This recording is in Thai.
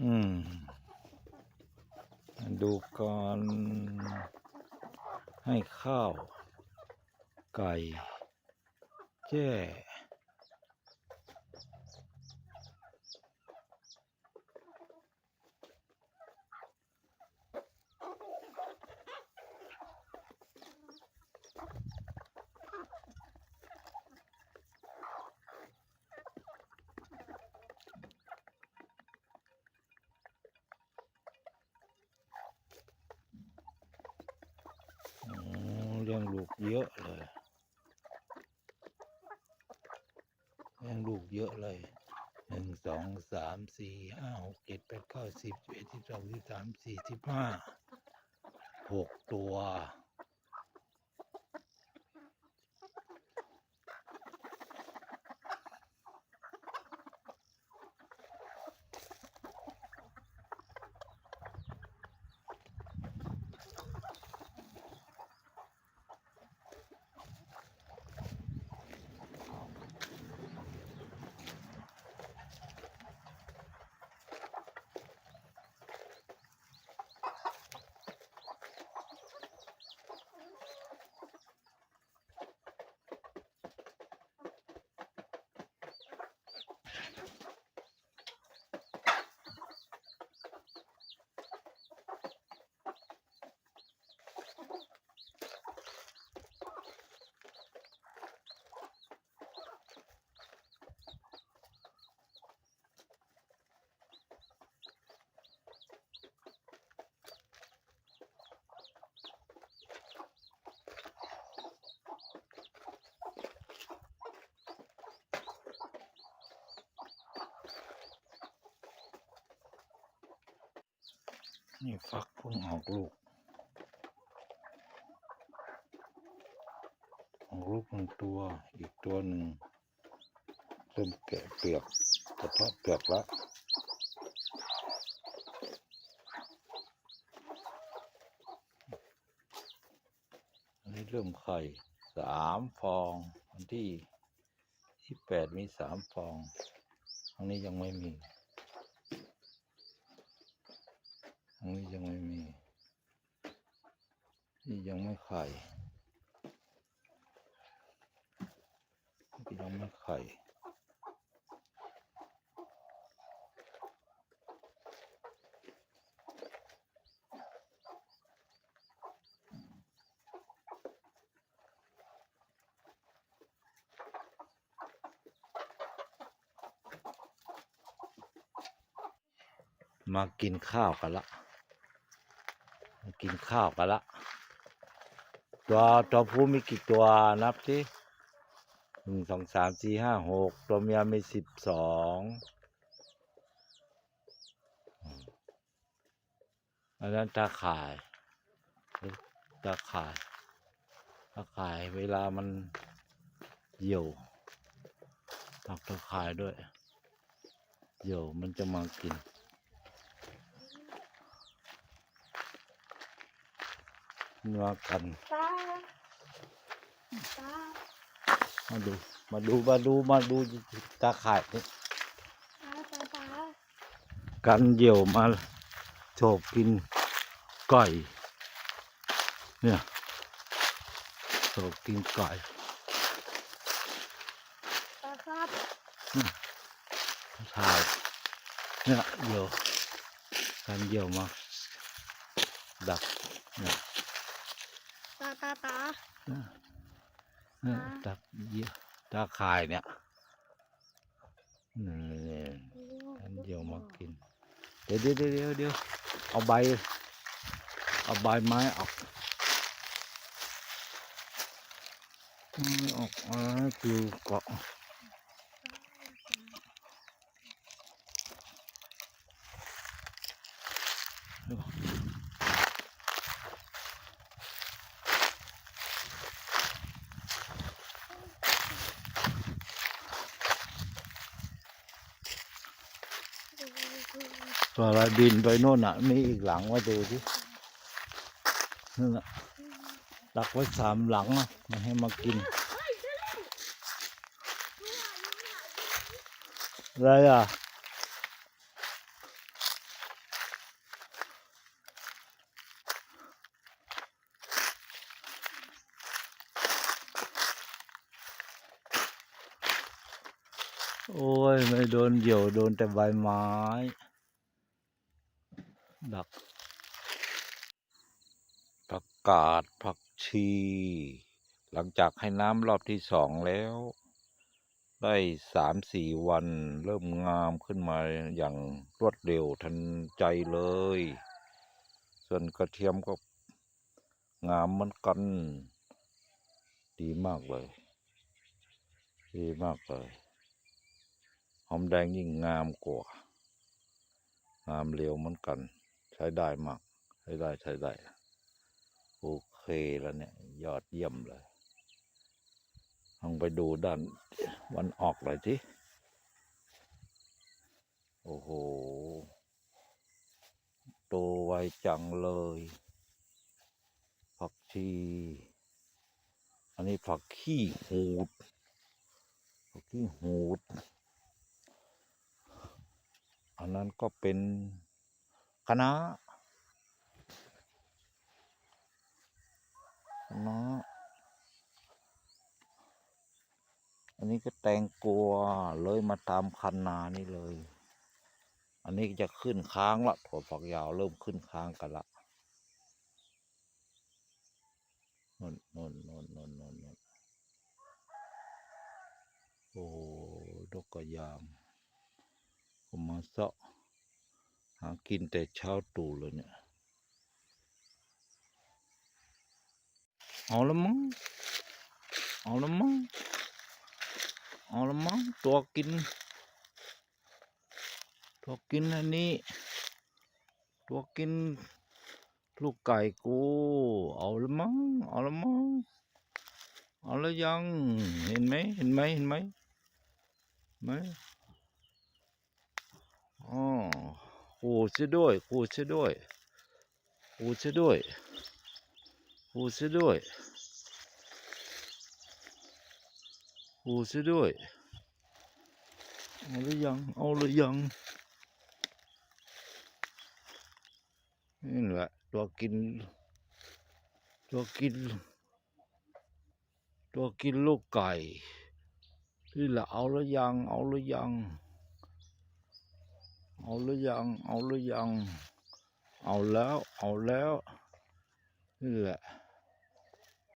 อืม ดูก่อนให้ข้าว ไก่ แจ้ โอ้เลี้ยงลูกเยอะเลยเลี้ยงลูกเยอะเลยหนึ่งสองสามสี่ห้าหกเจ็ดแปดเก้าสิบสิบเอ็ดสิบสองสิบสามสี่สิบห้าหกตัว นี่ฟักเพิ่งออกลูก ออกลูกหนึ่งตัว อีกตัวหนึ่งเริ่มแกะเปลือกกระเทาะเปลือกละอันนี้เริ่มไข่สามฟองวันที่ที่แปดมีสามฟอง อันนี้ยังไม่มี อันนี้ยังไม่มีนี่ยังไม่ไข่นี่ยังไม่ไข่มากินข้าวกันละ กินข้าวกันละ ตัวตัวผู้มีกี่ตัวนับสิหนึ่งสองสามสี่ห้าหกตัวเมียมีสิบสองอันนั้นตาข่ายตาข่ายตาข่ายเวลามันเหี่ยวตักตาข่ายด้วยเหี่ยวมันจะมากิน มากันตาตามาดู มาดู มาดู มาดูตาข่ายนี่ตาตาตากันเหยี่ยวมาโฉบกินไก่เนี่ยโฉบกินไก่ตาครับถ่ายเนี่ยเหยี่ยวกันเหยี่ยวมาดักเนี่ย ตาตาตา เนี่ยดักเหยี่ยว ตาข่ายเนี่ยนี่กันเดียวมากิน เดี๋ยวเดี๋ยวเดี๋ยวเดี๋ยวเอาใบ เอาใบไม้ออกไม่ออกอ่าคือเกาะ ตัวอะไรบินไปโน่นน่ะ มีอีกหลังว่าดูดินั่นอะดักไว้สามหลังอะมาให้มากินอะไรอะโอ้ย ไม่โดนเหี่ยวโดนแต่ใบไม้ ดักผักกาดผักชี หลังจากให้น้ำรอบที่สองแล้ว ได้สามสี่วัน เริ่มงามขึ้นมาอย่างรวดเร็วทันใจเลย ส่วนกระเทียมก็งามเหมือนกัน ดีมากเลย ดีมากเลย หอมแดงยิ่งงามกว่า งามเร็วเหมือนกัน ใช้ได้มาก ใช้ได้ใช้ได้ โอเคแล้วเนี่ย ยอดเยี่ยมเลยลองไปดูด้านวันออกเลยทีโอ้โหโตไวจังเลยผักชีอันนี้ผักขี้หูดผักขี้หูด อันนั้นก็เป็น คะน้าคะน้าอันนี้ก็แตงกัวเลยมาตามคันนานี่เลย อันนี้จะขึ้นค้างละถั่วฝักยาวเริ่มขึ้นค้างกันละนนนนนนนนนนโอ้ดกกระยามผมมาเสาะ หากินแต่เช้าตู่เลยเนี่ยเอาละมั้งเอาละมั้งเอาละมั้งตัวกิน ตัวกินอันนี้ ตัวกิน ลูกไก่กูเอาละมั้งเอาละมั้งเอาละยังเห็นไหมเห็นไหมเห็นไหมไหมอ๋อ ขู่ซะด้วยขู่ซะด้วยขู่ซะด้วยขู่ซะด้วยขู่ซะด้วยเอาหรือยังเอาหรือยังนี่แหละตัวกิน ตัวกิน ตัวกินลูกไก่นี่แหละเอาหรือยังเอาหรือยัง เอาหรือยัง เอาหรือยัง เอาแล้ว เอาแล้วนี่แหละ